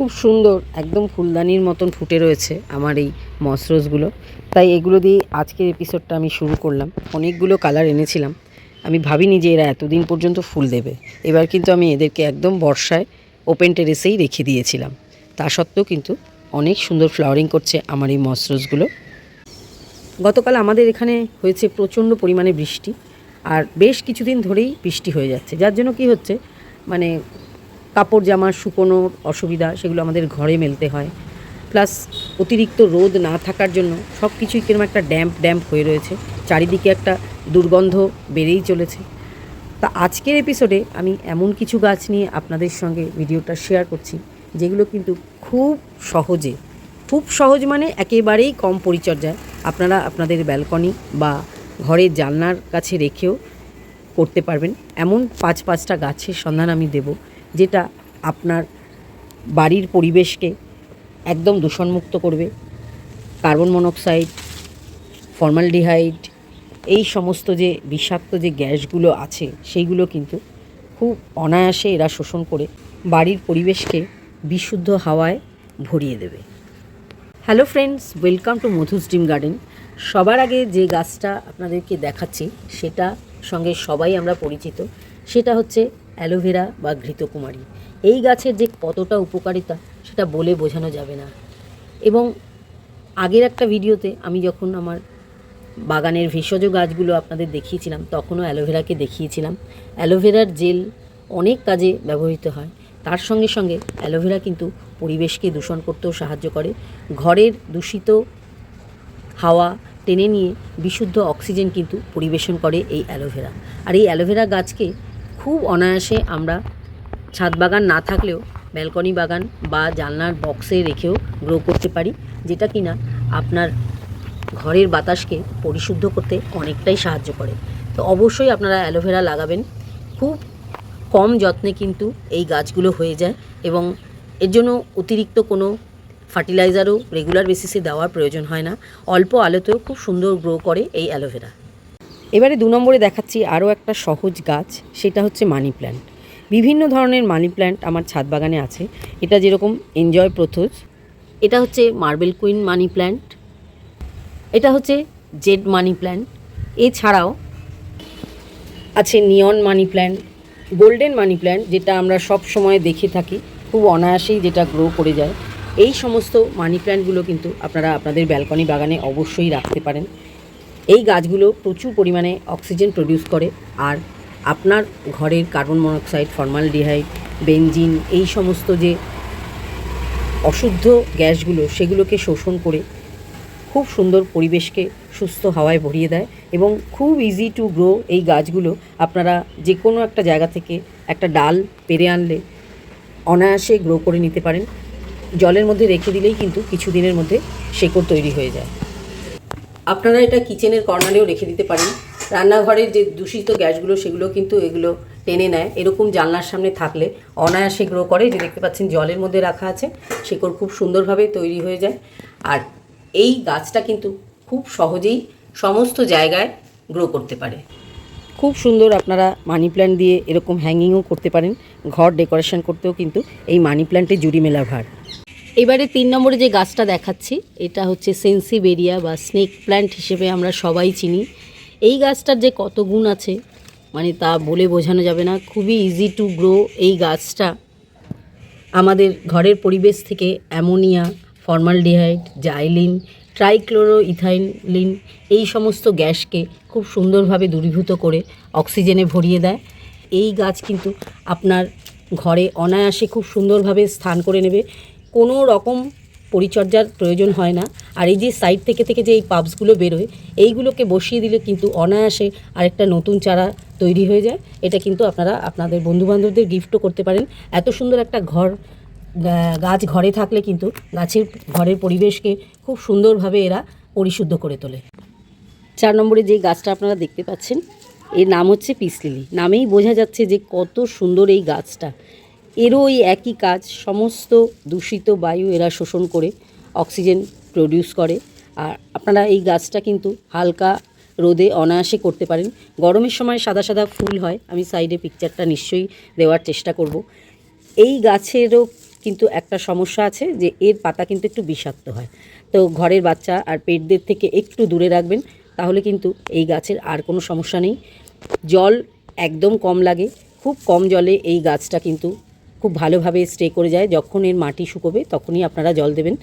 খুব সুন্দর, একদম ফুলদানির মতন ফুটে রয়েছে আমার এই মসরোজগুলো তাই এগুলো দিয়ে আজকের এপিসোডটা আমি শুরু করলাম। অনেকগুলো কালার এনেছিলাম। আমি ভাবিনি যে এরা এতদিন পর্যন্ত ফুল দেবে। এবার কিন্তু আমি এদেরকে একদম বর্ষায় ওপেন টেরেসেই রেখে দিয়েছিলাম। তা সত্ত্বেও কিন্তু অনেক সুন্দর ফ্লাওয়ারিং করছে আমার এই মসরোজগুলো গতকাল আমাদের এখানে হয়েছে প্রচণ্ড পরিমাণে বৃষ্টি। আর বেশ কিছুদিন ধরেই বৃষ্টি হয়ে যাচ্ছে। যার জন্য কি হচ্ছে মানে কাপড় জামা শুকোনোর অসুবিধা, সেগুলো আমাদের ঘরে মেলতে হয়। প্লাস অতিরিক্ত রোদ না থাকার জন্য সব কিছুই কীরকম একটা ড্যাম্প ড্যাম্প হয়ে রয়েছে। চারিদিকে একটা দুর্গন্ধ বেড়েই চলেছে। তা আজকের এপিসোডে আমি এমন কিছু গাছ নিয়ে আপনাদের সঙ্গে ভিডিওটা শেয়ার করছি, যেগুলো কিন্তু খুব সহজে, খুব সহজ মানে একেবারেই কম পরিচর্যায় আপনারা আপনাদের ব্যালকনি বা ঘরের জানলার কাছে রেখেও করতে পারবেন। এমন পাঁচ পাঁচটা গাছের সন্ধান আমি দেব। যেটা আপনার বাড়ির পরিবেশকে একদম দূষণমুক্ত করবে। কার্বন মনোক্সাইড, ফর্মালডিহাইড, এই সমস্ত যে বিষাক্ত যে গ্যাসগুলো আছে, সেইগুলো কিন্তু খুব অনায়াসে এরা শোষণ করে বাড়ির পরিবেশকে বিশুদ্ধ হাওয়ায় ভরিয়ে দেবে। Hello friends welcome to Madhu's dream garden সবার আগে যে গাছটা আপনাদেরকে দেখাচ্ছি, সেটা সঙ্গে সবাই আমরা পরিচিত। সেটা হচ্ছে অ্যালোভেরা বা ঘৃতকুমারী। এই গাছের যে কতটা উপকারিতা, সেটা বলে বোঝানো যাবে না। এবং আগের একটা ভিডিওতে আমি যখন আমার বাগানের ভেষজ গাছগুলো আপনাদের দেখিয়েছিলাম, তখনও অ্যালোভেরাকে দেখিয়েছিলাম। অ্যালোভেরার জেল অনেক কাজে ব্যবহৃত হয়। তার সঙ্গে সঙ্গে অ্যালোভেরা কিন্তু পরিবেশকে দূষণ করতেও সাহায্য করে। ঘরের দূষিত হাওয়া টেনে নিয়ে বিশুদ্ধ অক্সিজেন কিন্তু পরিবেশন করে এই অ্যালোভেরা। আর এই অ্যালোভেরা গাছকে খুব অনায়াসে আমরা ছাদ বাগান না থাকলেও ব্যালকনি বাগান বা জানলার বক্সে রেখেও গ্রো করতে পারি, যেটা কিনা আপনার ঘরের বাতাসকে পরিশুদ্ধ করতে অনেকটাই সাহায্য করে। তো অবশ্যই আপনারা অ্যালোভেরা লাগাবেন। খুব কম যত্নে কিন্তু এই গাছগুলো হয়ে যায় এবং এর জন্য অতিরিক্ত কোনো ফার্টিলাইজারও রেগুলার বেসিসে দেওয়ার প্রয়োজন হয় না। অল্প আলোতেও খুব সুন্দর গ্রো করে এই অ্যালোভেরা। এবারে দু নম্বরে দেখাচ্ছি আরও একটা সহজ গাছ, সেটা হচ্ছে মানি প্ল্যান্ট। বিভিন্ন ধরনের মানি প্ল্যান্ট আমার ছাদ বাগানে আছে। এটা যেরকম এনজয় প্রথোজ। এটা হচ্ছে মার্বেল কুইন মানি প্ল্যান্ট। এটা হচ্ছে জেড মানি প্ল্যান্ট। এছাড়াও আছে neon money plant, golden money plant, যেটা আমরা সব সময় দেখে থাকি। খুব অনায়াসেই যেটা গ্রো করে যায়। এই সমস্ত মানি প্ল্যান্টগুলো কিন্তু আপনারা আপনাদের ব্যালকনি বাগানে অবশ্যই রাখতে পারেন। এই গাছগুলো প্রচুর পরিমাণে অক্সিজেন প্রডিউস করে। আর আপনার ঘরের কার্বন মনোক্সাইড, ফর্মালডিহাইড, বেনজিন এই সমস্ত যে অশুদ্ধ গ্যাসগুলো, সেগুলোকে শোষণ করে খুব সুন্দর পরিবেশকে সুস্থ হাওয়ায় ভরিয়ে দেয় এবং খুব ইজি টু গ্রো এই গাছগুলো। আপনারা যে কোনো একটা জায়গা থেকে একটা ডাল পেরে আনলে অনায়াসে গ্রো করে নিতে পারেন। জলের মধ্যে রেখে দিলেই কিন্তু কিছু দিনের মধ্যে শেকড় তৈরি হয়ে যায়। আপনারা এটা কিচেনের কর্নারেও রেখে দিতে পারেন। রান্নাঘরের যে দূষিত গ্যাসগুলো, সেগুলো কিন্তু এগুলো টেনে নেয়। এরকম জানলার সামনে থাকলে অনায়াসে গ্রো করে। যে দেখতে পাচ্ছেন, জলের মধ্যে রাখা আছে। শেকড় খুব সুন্দরভাবে তৈরি হয়ে যায়। আর এই গাছটা কিন্তু খুব সহজেই সমস্ত জায়গায় গ্রো করতে পারে। খুব সুন্দর আপনারা মানি প্ল্যান্ট দিয়ে এরকম হ্যাঙ্গিংও করতে পারেন। ঘর ডেকোরেশন করতেও কিন্তু এই মানি প্ল্যান্টে জুড়ি মেলা ভার। এবারে তিন নম্বরে যে গাছটা দেখাচ্ছি, এটা হচ্ছে সেন্সিবেরিয়া বা স্নেক প্ল্যান্ট হিসেবে আমরা সবাই চিনি। এই গাছটার যে কত গুণ আছে মানে তা বলে বোঝানো যাবে না। খুবই ইজি টু গ্রো এই গাছটা। আমাদের ঘরের পরিবেশ থেকে ammonia, formaldehyde, xylene trichloroethylene এই সমস্ত গ্যাসকে খুব সুন্দরভাবে দূরীভূত করে অক্সিজেনে ভরিয়ে দেয়। এই গাছ কিন্তু আপনার ঘরে অনায়াসে খুব সুন্দরভাবে স্থান করে নেবে। কোনো রকম পরিচর্যার প্রয়োজন হয় না। আর এই যে সাইড থেকে থেকে যে এই পাপসগুলো বেরোয়, এইগুলোকে বসিয়ে দিলে কিন্তু অনায়াসে আরেকটা নতুন চারা তৈরি হয়ে যায়। এটা কিন্তু আপনারা আপনাদের বন্ধুবান্ধবদের গিফটও করতে পারেন। এত সুন্দর একটা ঘর গাছ ঘরে থাকলে কিন্তু গাছের, ঘরের পরিবেশকে খুব সুন্দরভাবে এরা পরিশুদ্ধ করে তোলে। চার নম্বরে যে গাছটা আপনারা দেখতে পাচ্ছেন, এর নাম হচ্ছে পিসলিলি। নামেই বোঝা যাচ্ছে যে কত সুন্দর এই গাছটা। এরও ওই একই কাজ, সমস্ত দূষিত বায়ু এরা শোষণ করে অক্সিজেন প্রডিউস করে। আর আপনারা এই গাছটা কিন্তু হালকা রোদে অনায়াসে করতে পারেন। গরমের সময় সাদা সাদা ফুল হয়, আমি সাইডে পিকচারটা নিশ্চয়ই দেওয়ার চেষ্টা করব। এই গাছেরও কিন্তু একটা সমস্যা আছে যে এর পাতা কিন্তু একটু বিষাক্ত হয়। তো ঘরের বাচ্চা আর পেটদের থেকে একটু দূরে রাখবেন, তাহলে কিন্তু এই গাছের আর কোনো সমস্যা নেই। জল একদম কম লাগে, খুব কম জলে এই গাছটা কিন্তু খুব ভালোভাবে স্টে করে যায়। যখন এর মাটি শুকোবে তখনই আপনারা জল দেবেন।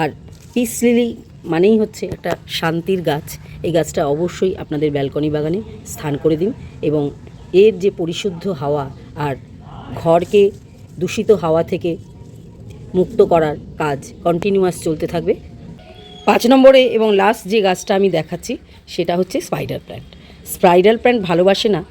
আর পিস লিলি মানেই হচ্ছে একটা শান্তির গাছ। এই গাছটা অবশ্যই আপনাদের ব্যালকনি বাগানে স্থান করে দিন এবং এর যে পরিশুদ্ধ হাওয়া আর ঘরকে দূষিত হাওয়া থেকে মুক্ত করার কাজ কন্টিনিউয়াস চলতে থাকবে। পাঁচ নম্বরে এবং লাস্ট যে গাছটা আমি দেখাচ্ছি সেটা হচ্ছে স্পাইডার প্ল্যান্ট স্পাইডার প্ল্যান্ট ভালোবাসে না।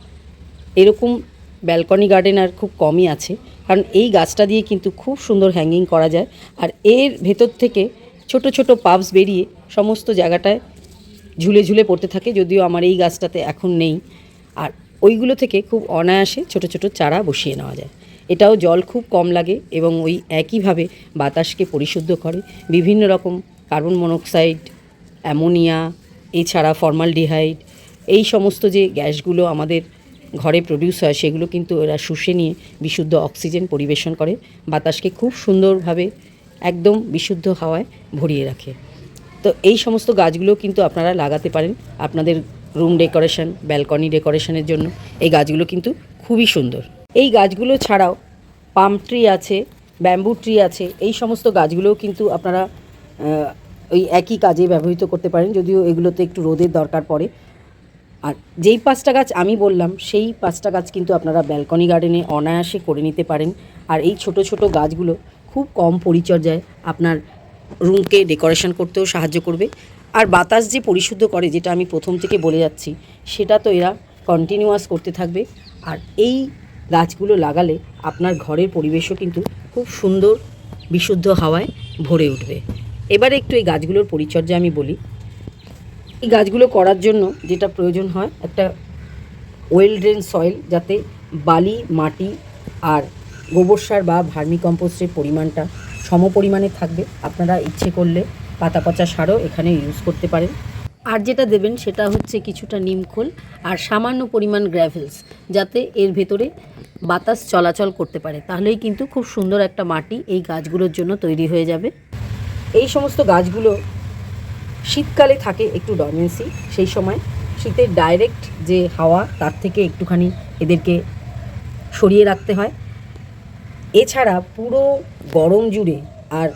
এরকম ব্যালকনি গার্ডেনার খুব কমই আছে। কারণ এই গাছটা দিয়ে কিন্তু খুব সুন্দর হ্যাঙ্গিং করা যায়। আর এর ভেতর থেকে ছোট ছোট পাবস বেরিয়ে সমস্ত জায়গাটায় ঝুলে ঝুলে পড়তে থাকে, যদিও আমার এই গাছটাতে এখন নেই। আর ওইগুলো থেকে খুব অনায়াসে ছোট ছোট চারা বসিয়ে নেওয়া যায়। এটাও জল খুব কম লাগে এবং ওই একইভাবে বাতাসকে পরিশুদ্ধ করে। বিভিন্ন রকম কার্বন মনোক্সাইড, অ্যামোনিয়া, এছাড়া ফর্মালডিহাইড এই সমস্ত যে গ্যাসগুলো আমাদের ঘরে প্রডিউস হয় সেগুলো কিন্তু এরা শুষে নিয়ে বিশুদ্ধ অক্সিজেন পরিবেশন করে, বাতাসকে খুব সুন্দরভাবে একদম বিশুদ্ধ হাওয়ায় ভরিয়ে রাখে। তো এই সমস্ত গাছগুলো কিন্তু আপনারা লাগাতে পারেন আপনাদের রুম ডেকোরেশন ব্যালকনি ডেকোরেশনের জন্য। এই গাছগুলো কিন্তু খুবই সুন্দর। এই গাছগুলো ছাড়াও পাম ট্রি আছে ব্যাম্বু ট্রি আছে, এই সমস্ত গাছগুলোও কিন্তু আপনারা ওই একই কাজে ব্যবহৃত করতে পারেন, যদিও এগুলোতে একটু রোদের দরকার পড়ে। আর যেই পাঁচটা গাছ আমি বললাম, সেই পাঁচটা গাছ কিন্তু আপনারা ব্যালকনি গার্ডেনে অনায়াসে করে নিতে পারেন। আর এই ছোট ছোট গাছগুলো খুব কম পরিচর্যায় আপনার রুমকে ডেকোরেশন করতেও সাহায্য করবে। আর বাতাস যে পরিশুদ্ধ করে, যেটা আমি প্রথম থেকে বলে যাচ্ছি, সেটা তো এরা কন্টিনিউয়াস করতে থাকবে। আর এই গাছগুলো লাগালে আপনার ঘরের পরিবেশও কিন্তু খুব সুন্দর, বিশুদ্ধ হাওয়ায় ভরে উঠবে। এবারে একটু এই গাছগুলোর পরিচর্যা আমি বলি। এই গাছগুলো করার জন্য যেটা প্রয়োজন হয় একটা ওয়েল ড্রেন সয়েল যাতে বালি, মাটি আর গোবর সার বা ভার্মি কম্পোস্টের পরিমাণটা সম পরিমাণে থাকবে। আপনারা ইচ্ছে করলে পাতা পচা সারও এখানে ইউজ করতে পারেন। আর যেটা দেবেন সেটা হচ্ছে কিছুটা নিমখোল আর সামান্য পরিমাণ গ্র্যাভেলস যাতে এর ভেতরে বাতাস চলাচল করতে পারে। তাহলেই কিন্তু খুব সুন্দর একটা মাটি এই গাছগুলোর জন্য তৈরি হয়ে যাবে। এই সমস্ত গাছগুলো শীতকালে থাকে একটু ডরমেন্সি সেই সময় শীতের ডাইরেক্ট যে হাওয়া, তার থেকে একটুখানি এদেরকে সরিয়ে রাখতে হয়। এছাড়া পুরো গরম জুড়ে আর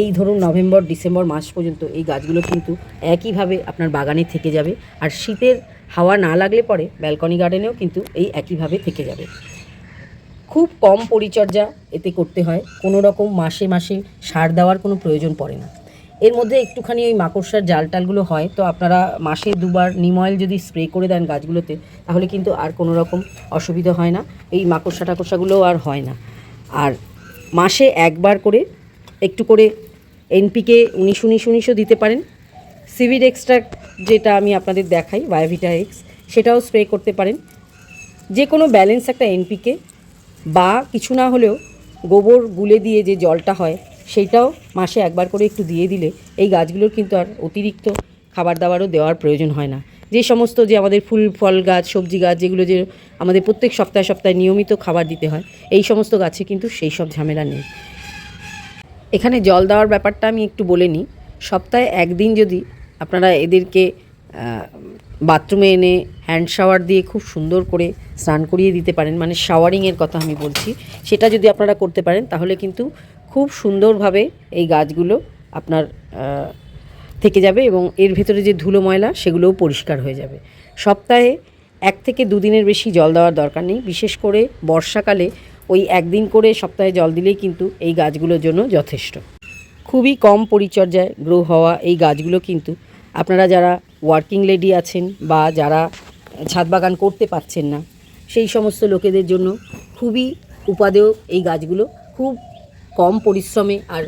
এই ধরুন নভেম্বর, ডিসেম্বর মাস পর্যন্ত এই গাছগুলো কিন্তু একইভাবে আপনার বাগানে থেকে যাবে। আর শীতের হাওয়া না লাগলে পরে ব্যালকনি গার্ডেনেও কিন্তু এই একইভাবে থেকে যাবে। খুব কম পরিচর্যা এতে করতে হয়। কোনো রকম মাসে মাসে সার দেওয়ার কোনো প্রয়োজন পড়ে না। এর মধ্যে একটুখানি ওই মাকড়সার জাল টালগুলো হয়, তো আপনারা মাসে দুবার নিম অয়েল যদি স্প্রে করে দেন গাছগুলোতে, তাহলে কিন্তু আর কোনো রকম অসুবিধা হয় না। এই মাকড়সা টাকড়সাগুলোও আর হয় না। আর মাসে একবার করে একটু করে এনপিকে উনিশ উনিশ উনিশও দিতে পারেন। সিভিড এক্সট্রাক্ট যেটা আমি আপনাদের দেখাই বায়োভিটা এক্স সেটাও স্প্রে করতে পারেন। যে কোনো ব্যালেন্স একটা এনপিকে বা কিছু না হলেও গোবর গুলে দিয়ে যে জলটা হয় সেইটাও মাসে একবার করে একটু দিয়ে দিলে এই গাছগুলোর কিন্তু আর অতিরিক্ত খাবার দাবারও দেওয়ার প্রয়োজন হয় না। যে সমস্ত যে আমাদের ফুল, ফল গাছ, সবজি গাছ, যেগুলো যে আমাদের প্রত্যেক সপ্তাহে সপ্তাহে নিয়মিত খাবার দিতে হয়, এই সমস্ত গাছে কিন্তু সেই সব ঝামেলা নেই। এখানে জল দেওয়ার ব্যাপারটা আমি একটু বলে নিই। সপ্তাহে একদিন যদি আপনারা এদেরকে বাথরুমে এনে হ্যান্ড শাওয়ার দিয়ে খুব সুন্দর করে স্নান করিয়ে দিতে পারেন মানে শাওয়ারিংয়ের কথা আমি বলছি, সেটা যদি আপনারা করতে পারেন, তাহলে কিন্তু খুব সুন্দরভাবে এই গাছগুলো আপনার থেকে যাবে এবং এর ভেতরে যে ধুলো ময়লা সেগুলোও পরিষ্কার হয়ে যাবে। সপ্তাহে এক থেকে দুদিনের বেশি জল দেওয়ার দরকার নেই, বিশেষ করে বর্ষাকালে ওই একদিন করে সপ্তাহে জল দিলেই কিন্তু এই গাছগুলোর জন্য যথেষ্ট। খুবই কম পরিচর্যায় গ্রো হওয়া এই গাছগুলো কিন্তু আপনারা যারা ওয়ার্কিং লেডি আছেন বা যারা ছাদ বাগান করতে পারছেন না, সেই সমস্ত লোকেদের জন্য খুবই উপাদেয় এই গাছগুলো। খুব কম পরিশ্রমে আর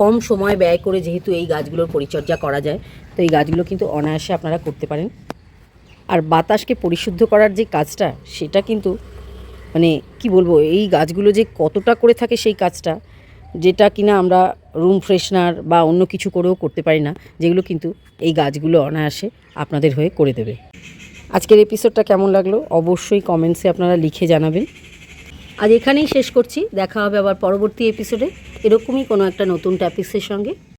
কম সময় ব্যয় করে যেহেতু এই গাছগুলোর পরিচর্যা করা যায়, তো এই গাছগুলো কিন্তু অনায়াসে আপনারা করতে পারেন। আর বাতাসকে পরিশুদ্ধ করার যে কাজটা, সেটা কিন্তু মানে কি বলব, এই গাছগুলো যে কতটা করে থাকে সেই কাজটা, যেটা কিনা আমরা রুম ফ্রেশনার বা অন্য কিছু করেও করতে পারি না, যেগুলো কিন্তু এই গাছগুলো অনায়াসে আপনাদের হয়ে করে দেবে। আজকের এপিসোডটা কেমন লাগল? অবশ্যই কমেন্টসে আপনারা লিখে জানাবেন। আজ এখানেই শেষ করছি। দেখা হবে আবার পরবর্তী এপিসোডে এরকমই কোনো একটা নতুন ট্যাপিক্সের সঙ্গে।